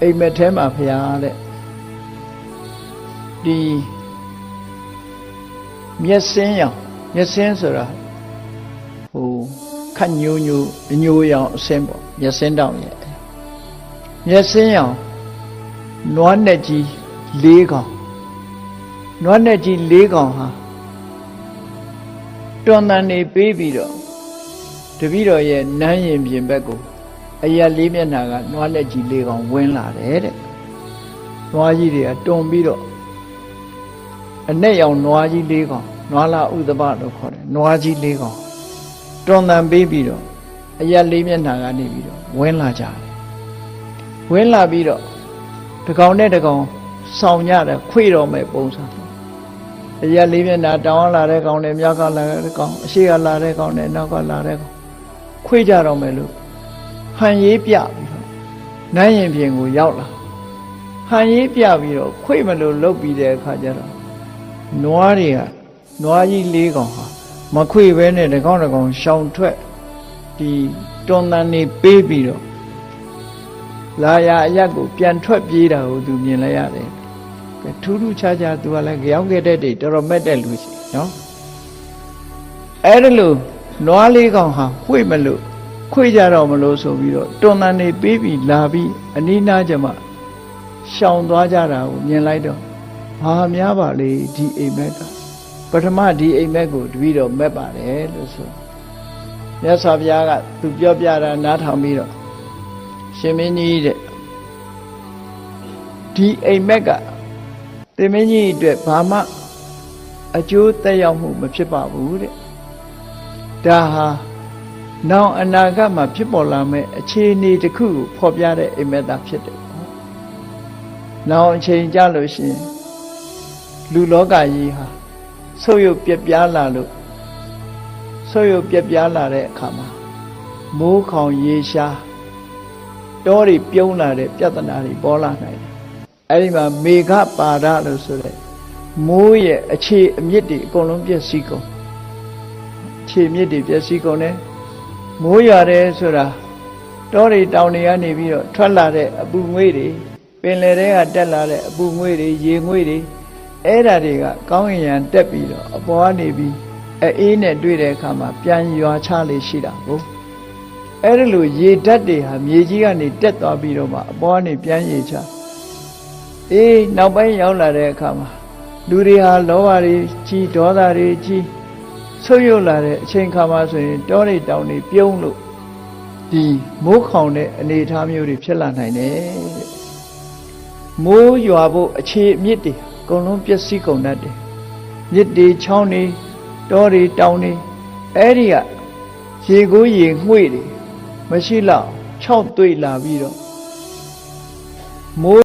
အိမ်မက်ထဲမှာဖရာတဲ့ဒီမျက်စင်းရောင်မျက်စင်းဆိုတာဟိုခတ်ညိုးညိုးအညိုးရောင်အစင်းပေါ့မျက်စင်းတောင်ရဲ့မျက်စင်းရောင်နွားနဲ့ကြီး၄ကောင်နွားနဲ့ကြီး၄ကောင်ဟာတွန်တန်နေပေးပြီးတော့တပည့်တော်ရဲ့နန်းရင်ပြင်ဘက်ကို အရာလေးမျက်နှာကနွားလက်ကြီး၄ကောင်ဝင်လာတယ်တဲ့နွားကြီးတွေကတွန်ပြီးတော့အနဲ့ရောင်နွားကြီး၄ကောင်နွားလာဥဒဘလို့ခေါ်တယ်နွားကြီး၄ကောင်တွန်တန်ပေးပြီးတော့အရာလေးမျက်နှာကနေပြီးတော့ဝင်လာကြတယ်ဝင်လာပြီးတော့တကောင်နဲ့တကောင်ဆောင်ကြတယ်ခွေတော်မဲ့ပုံစံအရာလေးမျက်နှာတောင်းလာတဲ့ကောင်နဲ့မြောက်ကလာတဲ့ကောင်အရှိကလာတဲ့ကောင်နဲ့နောက်ကလာတဲ့ကောင်ခွေကြတော့မယ်လို့ ဟန်ရေးပြပြီးတော့နန်းရင်ပြင်ကိုရောက်လာဟန်ရေးပြပြီးတော့ခွေမလို့လုတ်ပြီးတဲ့အခါကျတော့နွားတွေကနွားကြီး၄ကောင်ဟာမခွေပဲနဲ့တကောင်တကောင်ရှောင်ထွက်ဒီတွန်တန်နေပေးပြီးတော့လာရအရက်ကိုပြန်ထွက်ပြေးတာကိုသူမြင်လိုက်ရတယ်ကဲထူးထူးခြားခြားသူကလည်းကြောင်ခဲ့တဲ့တိတ်တော်တော်မက်တဲ့လူရှိနော်အဲ့ဒါလို့နွားလေးကောင်ဟာဝှေ့မလို့ ခွေကြတော့မလို့ဆိုပြီးတော့တွန်တန်နေပေးပြီးလာပြီးအနိနာကျမရှောင်သွားကြတာကိုမြင်လိုက်တော့ဘာများပါလေဒီအိမ်မက်ကပထမဒီအိမ်မက်ကိုတပည့်တော်မက်ပါတယ်လို့ဆိုမြတ်စွာဘုရားကသူပြောပြတာနားထောင်ပြီးတော့ရှင်မင်းကြီးတဲ့ဒီအိမ်မက်ကတင်မင်းကြီးအတွက်ဘာမှအကျိုးသက်ရောက်မှုမဖြစ်ပါဘူးတဲ့ဒါဟာ နောင်အနာဂတ်မှာဖြစ်ပေါ်လာမယ့်အခြေအနေတစ်ခုကိုဖော်ပြတဲ့အိမ်မက်သားဖြစ်တယ်ပေါ့။နောင်အချိန်ကြလို့ရှိရင်လူလောကကြီးဟာဆုပ်ယုပ်ပြက်ပြားလာလို့ဆုပ်ယုပ်ပြက်ပြားလာတဲ့အခါမှာမိုးခေါင်ရေရှားတောတွေပြုံးလာတဲ့ပြဿနာတွေပေါ်လာနိုင်တယ်။အဲဒီမှာမေဃပါဒလို့ဆိုတဲ့မိုးရဲ့အခြေအမြစ်တွေအကုန်လုံးပြည့်စည်ကုန်ခြေမြစ်တွေပြည့်စည်ကုန်တယ် မိုးရွာတယ်ဆိုတာတောတွေတောင်တွေကနေပြီးတော့ထွက်လာတဲ့အပူငွေ့တွေပင်လယ်ထဲကတက်လာတဲ့အပူငွေ့တွေရေငွေ့တွေအဲ့ဓာတွေကကောင်းကင်ယံတက်ပြီးတော့အပေါ်ကနေပြီးအေးနဲ့တွေ့တဲ့အခါမှာပြန်ရွာချလေရှိတာကိုအဲ့ဒါလိုရေဓာတ်တွေဟာမြေကြီးကနေတက်သွားပြီးတော့မှအပေါ်ကနေပြန်ရေချအေးနောက်ပိုင်းရောက်လာတဲ့အခါမှာလူတွေဟာလောဘတွေကြီးဒေါသတွေကြီး ဆုပ်ယုပ်လာတဲ့အချိန်ခါမှာဆိုရင်တောတွေတောင်တွေပြုံးလို့ဒီမိုးခေါင်တဲ့အနေအထားမျိုးတွေဖြစ်လာနိုင်တယ်တဲ့မိုးရွာဖို့အခြေအမြစ်တွေအကုန်လုံးပျက်စီးကုန်တတ်တယ်မြစ်တွေချောင်းတွေတောတွေတောင်တွေအဲ့ဒီကရေကိုးရေငွေ့တွေမရှိလောက်၆တွေ့လာပြီးတော့မိုး